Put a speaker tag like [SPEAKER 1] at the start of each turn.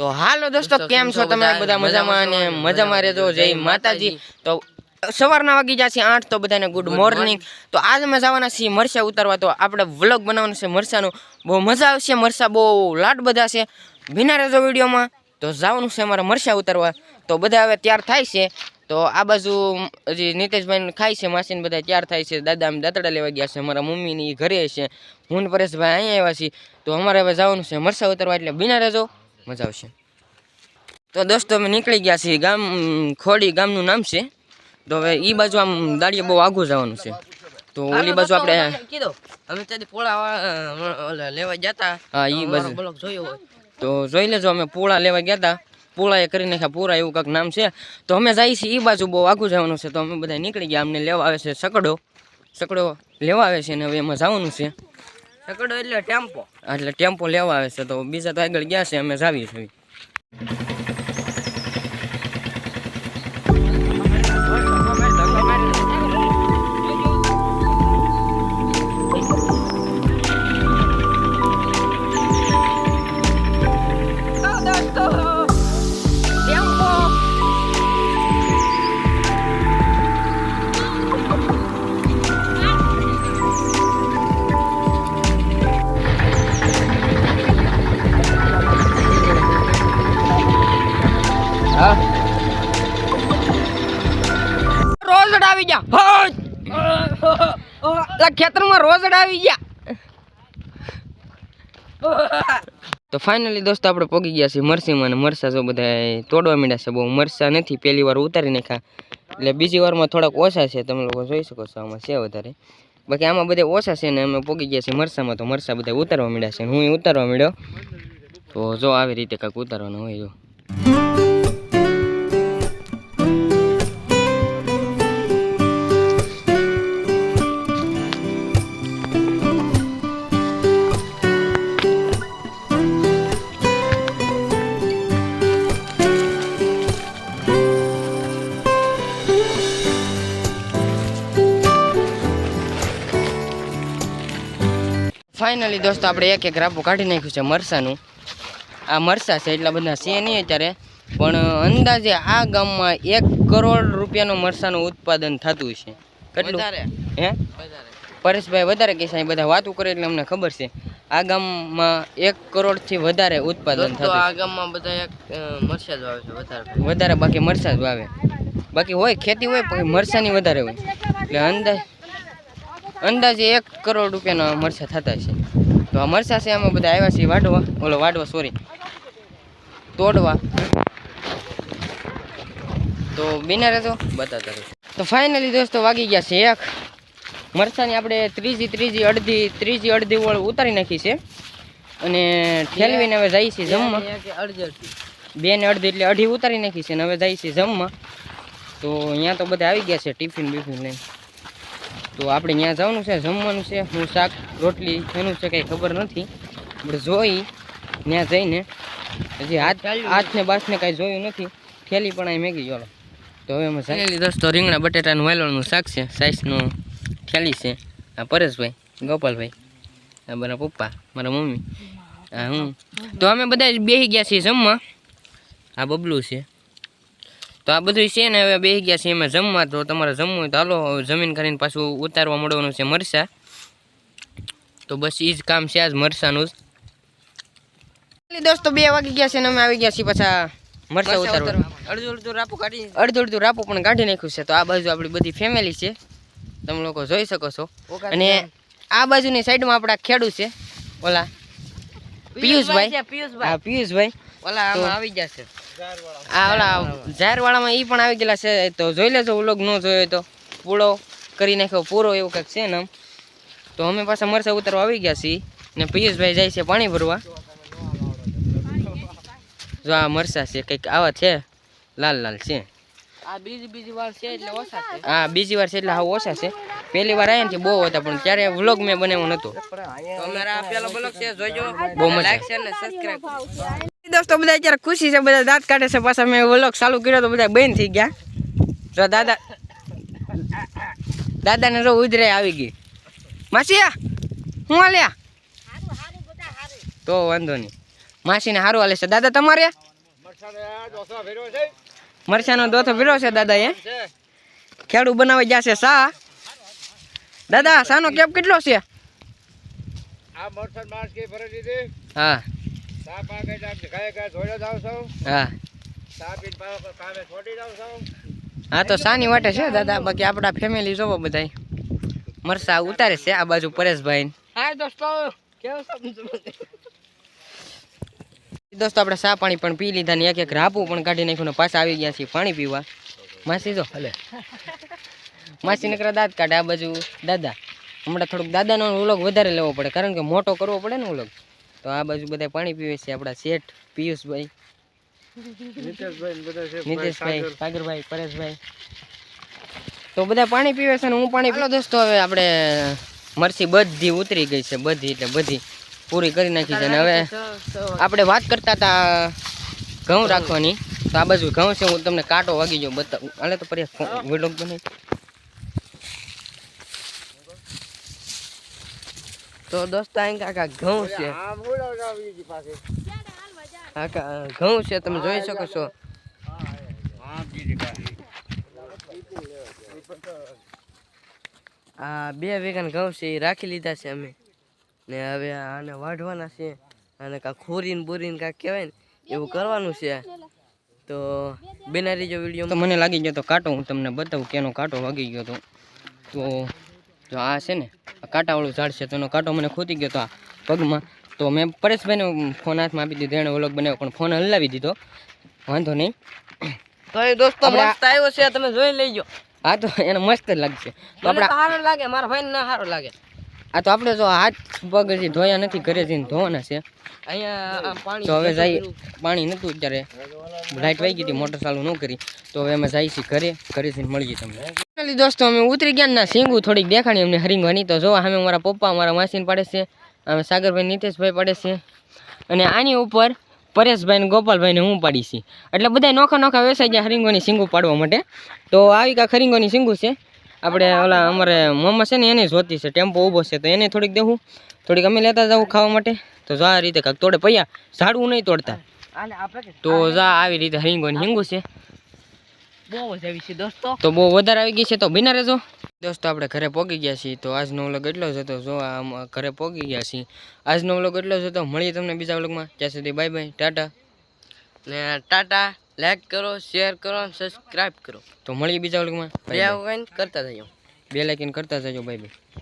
[SPEAKER 1] તો હાલો દોસ્તો કેમ છો તમે? બધા મજામાં અને મજામાં રહેજો. જય માતાજી. તો સવારના વાગી જાય છે આઠ તો બધાને ગુડ મોર્નિંગ તો આજ અમે જવાના છીએ મરસા ઉતારવા. તો આપણે વ્લોગ બનાવવાનું છે મરસાનું. બહુ મજા આવશે. મરસા બહુ લાટ બધા છે. ભીના રહેજો વિડીયોમાં. તો જવાનું છે અમારે મરસા ઉતારવા. તો બધા હવે તૈયાર થાય છે. તો આ બાજુ હજી નીતેશભાઈ ખાય છે માસીને બધા તૈયાર થાય છે. દાદા આમ દાંતડા લેવા ગયા છે. અમારા મમ્મીની ઘરે છે. હું પરેશભાઈ અહીંયા આવ્યા છીએ. તો અમારે હવે જવાનું છે મરસા ઉતારવા. એટલે ભીના રહેજો. મજા આવશે. તો દોસ્તો અમે નીકળી ગયા છીએ ગામ ખોડી ગામનું નામ છે. તો હવે એ બાજુ આમ દાડીએ બહુ આગું જવાનું છે. તો ઓલી બાજુ આપણે
[SPEAKER 2] કીધો. અમે ત્યાંથી પોળા લેવા લેવા હતા
[SPEAKER 1] હા એ બાજુ.
[SPEAKER 2] જોયો હોય.
[SPEAKER 1] તો જોઈ લેજો અમે પોળા લેવા ગયા હતા પોળા એ કરી નાખ્યા પૂરા એવું કાંઈક નામ છે. તો અમે જઈએ છીએ એ બાજુ બહુ આગું જવાનું છે. તો અમે બધા નીકળી ગયા. અમને લેવા આવે છે સકડો. સકડો લેવા આવે છે ને હવે એમાં જવાનું છે.
[SPEAKER 2] સકડો એટલે ટેમ્પો.
[SPEAKER 1] એટલે ટેમ્પો લેવા આવે છે તો બીજા તો આગળ ગયા છે, અમે જાવી છીએ. હટ ખેતરમાં રોઝડ આવી ગયા. તો ફાઇનલી દોસ્તો આપણે પોગી ગયા છીએ મરસીમાં અને મરસા જો બધા તોડવા માંડ્યા છે. બહુ મરસા નથી, પહેલી વાર ઉતારી નાખ્યા. એટલે બીજી વારમાં થોડાક ઓછા છે, તમે લોકો જોઈ શકો છો, આમાં છે વધારે. બાકી આમાં બધા ઓછા છે ને અમે પોગી ગયા છીએ મરસામાં તો મરસા બધા ઉતારવા માંડ્યા છે હું હું ઉતારવા માંડ્યો. તો જો આવી રીતે કાંઈક ઉતારવાનું હોય જો. ફાઇનલી દોસ્તો આપણે એક એક રાપુ કાઢી નાખ્યું છે મરસાનું. આ મરસા છે એટલા બધા છે નહીં અત્યારે. પણ અંદાજે આ ગામમાં એક કરોડ રૂપિયાનું મરસાનું ઉત્પાદન થતું છે. કેટલું? હે? પરેશભાઈ વધારે કહેશે અહીં બધા વાતું કરે એટલે અમને ખબર છે. આ ગામમાં એક કરોડથી વધારે ઉત્પાદન થતું
[SPEAKER 2] આ ગામમાં બધા એક જ વાવે છે વધારે.
[SPEAKER 1] વધારે બાકી મરસા જ વાવે. બાકી હોય ખેતી હોય પણ મરસાની વધારે હોય. એટલે અંદાજ અંદાજે એક કરોડ રૂપિયાના મરસા થતા છે. તો આ મરસા છે આમાં બધા આવ્યા છે વાડવા. ઓલો વાડવા સોરી તોડવા. તો બિના રહેતો બતાતા તો ફાઇનલી દોસ્તો વાગી ગયા છે એક. મરસાની આપણે ત્રીજી ત્રીજી અડધી ત્રીજી અડધી ઓળ ઉતારી નાખી છે. અને ઠેલવીને હવે જાય છે જમવા. બે ને અડધી એટલે અઢી ઉતારી નાખી છે ને હવે જાય છે જમવા. તો અહીંયા તો બધા આવી ગયા છે ટિફિન બિફિન લઈને. તો આપણે ત્યાં જવાનું છે, જમવાનું છે, હું શાક, રોટલી, એનું છે કંઈ ખબર નથી. આપણે જોઈ ત્યાં જઈને હજી હાથ, હાથને બાથને કાંઈ જોયું નથી. થેલી પણ અહીં મેગી ગયો તો હવે અમે ફાઇનલી દોસ્તો, રીંગણા, બટેટાનું વાલોળનું શાક છે, સાઈઝનું થેલી છે. આ પરેશભાઈ, ગોપાલભાઈ, આ મારા પપ્પા, મારા મમ્મી. હા હું. તો અમે બધા બેસી ગયા છીએ જમવા. આ બબલું છે. તો આ બધું છે ને હવે બેસી ગયા છે એમાં જમવા. તો તમારે જમવું હોય તો હાલો જમીન કરીને પાછું ઉતારવા મળવાનું છે મરસા તો બસ એ જ કામ છે આજ મરસાનું જ. દોસ્તો બે વાગી ગયા છે ને અમે આવી ગયા છીએ પાછા મરસા ઉતારવા.
[SPEAKER 2] અડધું અડધું રાપુ કાઢી.
[SPEAKER 1] અડધું અડધું રાપુ પણ કાઢી નાખ્યું છે. તો આ બાજુ આપણી બધી ફેમિલી છે. તમે લોકો જોઈ શકો છો. અને આ બાજુની સાઈડમાં આપણા ખેડૂત છે. ઓલા. પિયુષભાઈ? હા પિયુષભાઈ.
[SPEAKER 2] ઓલા આમાં આવી જશે.
[SPEAKER 1] આ ઓલા જાહેરવાળામાં એ પણ આવી ગયેલા છે તો જોઈ લેજો વ્લોગ ન જોયો તો. પૂળો કરી નાખ્યો પૂરો એવું કંઈક છે નામ તો અમે પાછા મરસા ઉતારવા આવી ગયા છીએ ને પિયુષભાઈ જાય છે પાણી ભરવા. જો આ મરસા છે કંઈક આવા છે લાલ લાલ છે.
[SPEAKER 2] આ બીજી બીજી વાર છે એટલે ઓછા છે.
[SPEAKER 1] હા બીજી વાર છે એટલે હાવ ઓછા છે. પહેલી વાર આવ્યા ને બહુ હતા પણ ત્યારે વ્લોગ મેં બનાવ્યો
[SPEAKER 2] નતો અમારા પેલો બ્લોગ છે જોજો.
[SPEAKER 1] બહુ મજા.
[SPEAKER 2] લાઈક શેર ને સબસ્ક્રાઇબ
[SPEAKER 1] દોસ્તો બધા અત્યારે ખુશી છે બધા દાંત કાઢે છે પાછા મેં વ્લોગ ચાલુ કર્યો તો બધા બંધ થઈ ગયા. તો દાદા દાદાને જો ઉધરે આવી ગઈ. માસી હું આલ્યા તો વાંધો નહીં. માસીને સારું હાલે છે. દાદા તમારે? મરચાનો દોથો પીરો છે દાદા એ ખેડૂ બનાવી ગયા છે સા. દાદા સાનો કેપ કેટલો છે?
[SPEAKER 3] આ મરસન માસ કે ભરી દીધી
[SPEAKER 1] હા. હા.
[SPEAKER 3] ચા પીને પાછો કામે છોડી જાવ છો
[SPEAKER 1] હા તો સાની વાટે છે દાદા બાકી આપણા ફેમિલી જોવો બધાય. મરસા ઉતારે છે આ બાજુ પરેશભાઈ
[SPEAKER 2] હા દોસ્તો કેવો છે?
[SPEAKER 1] દોસ્તો આપણે સા પાણી પણ પી લીધા ને એક એક રાપું પણ કાઢી નાખ્યું ને પાછા આવી ગયા છીએ પાણી પીવા. માસી જો. હલે. માસી નકરા દાંત કાઢે આ બાજુ દાદા. હમણાં થોડુંક દાદાનો ઉલોગ વધારે લેવો પડે કારણ કે મોટો કરવો પડે ને ઉલોગ. તો આ બાજુ બધા પાણી પીવે છે આપણા શેઠ પિયુષભાઈ.
[SPEAKER 3] નીતેશભાઈ ને બધા છે
[SPEAKER 1] નીતેશભાઈ સાગરભાઈ પરેશભાઈ. તો બધા પાણી પીવે છે ને હું પાણી પીલો દોસ્તો હવે આપણે મરસી બધી ઉતરી ગઈ છે બધી એટલે બધી. પૂરી કરી નાખી છે અને હવે આપણે વાત કરતા હતા ઘઉં રાખવાની. તો આ બાજુ ઘઉં છે હું તમને કાંટો વાગી ગયો બતાવું. હાલે તો વીડિયો બને
[SPEAKER 2] તો દોસ્ત અહીં કાકા ઘઉં છે. કાકા ઘઉં છે તમે જોઈ શકો છો. આ બે વેગન ઘઉં છે એ રાખી લીધા છે અમે. ને હવે આને વાઢવાના છે. અને કાં ખોરીને બોરીને કાંક કહેવાય ને એવું કરવાનું છે. તો બેનારી જો વીડિયો
[SPEAKER 1] તો મને લાગી ગયો તો કાંટો હું તમને બતાવું કેનો કાંટો વાગી ગયો તો. તો જો આ છે ને કાંટાવાળું ઝાડ છે તો એનો કાંટો મને ખોતી ગયો તો આ પગમાં. તો મેં પરેશભાઈને ફોન હાથમાં આપી દીધો એણે ઓલોગ બનાવ્યો પણ ફોન હલાવી દીધો. વાંધો નહીં.
[SPEAKER 2] તો એ દોસ્તો મસ્ત આવ્યો છે તમે જોઈ લેજો
[SPEAKER 1] આ તો એને મસ્ત લાગશે તો આપણે
[SPEAKER 2] સારો લાગે મારા ભાઈને ના સારો લાગે.
[SPEAKER 1] આ તો આપણે જો હાથ પગ હજી ધોયા નથી ઘરે જઈને ધોવાના છે.
[SPEAKER 2] અહીંયા આ પાણી
[SPEAKER 1] તો હવે જાય પાણી નહોતું અત્યારે. લાઇટ વાગી હતી મોટર ચાલુ ન કરી. તો હવે અમે જઈએ છીએ ઘરે ઘરે જઈને મળીએ તમને. ખાલી દોસ્તો અમે ઉતરી ગયા ના સિંગુ થોડીક દેખાણી અમને હરીંગવાની. તો જો અમે મારા પપ્પા મારા માસીને પાડે છે અમે સાગરભાઈ નીતેશભાઈ પાડે છે. અને આની ઉપર પરેશભાઈ ને ગોપાલભાઈને હું પાડી છીએ એટલે બધા નોખા નોખા વેસાઈ ગયા હરીંગોની સિંગુ પાડવા માટે. તો આવી કાંઈક હરીંગોની સિંગુ છે. આપણે ઓલા અમારે મમ્મા છે ને એને જોતી છે ટેમ્પો ઊભો છે તો એને થોડીક દેવું. થોડીક અમે લેતા જાવું ખાવા માટે. તો જો આ રીતે કાંક તોડે. પૈયા ઝાડવું નહીં તોડતા. તો જા આવી રીતે હરીંગોની ને છે.
[SPEAKER 2] બહુ જ આવી છે દોસ્તો.
[SPEAKER 1] તો બહુ વધારે આવી ગઈ છે તો બિના રહેજો. દોસ્તો આપણે ઘરે પહોંચી ગયા છીએ. તો આજનો વ્લોગ એટલો જ હતો. જો આમ ઘરે પહોંચી ગયા છીએ. આજનો વ્લોગ એટલો જ હતો. મળીએ તમને બીજા વ્લોગમાં. ત્યાં સુધી બાય બાય ટાટા.
[SPEAKER 2] ને ટાટા. લાઈક કરો શેર કરો અને સબસ્ક્રાઇબ કરો.
[SPEAKER 1] તો મળીએ બીજા વર્ગમાં
[SPEAKER 2] બે વખત કરતા જજો.
[SPEAKER 1] બે લાઇકન કરતા જજો બાય બાય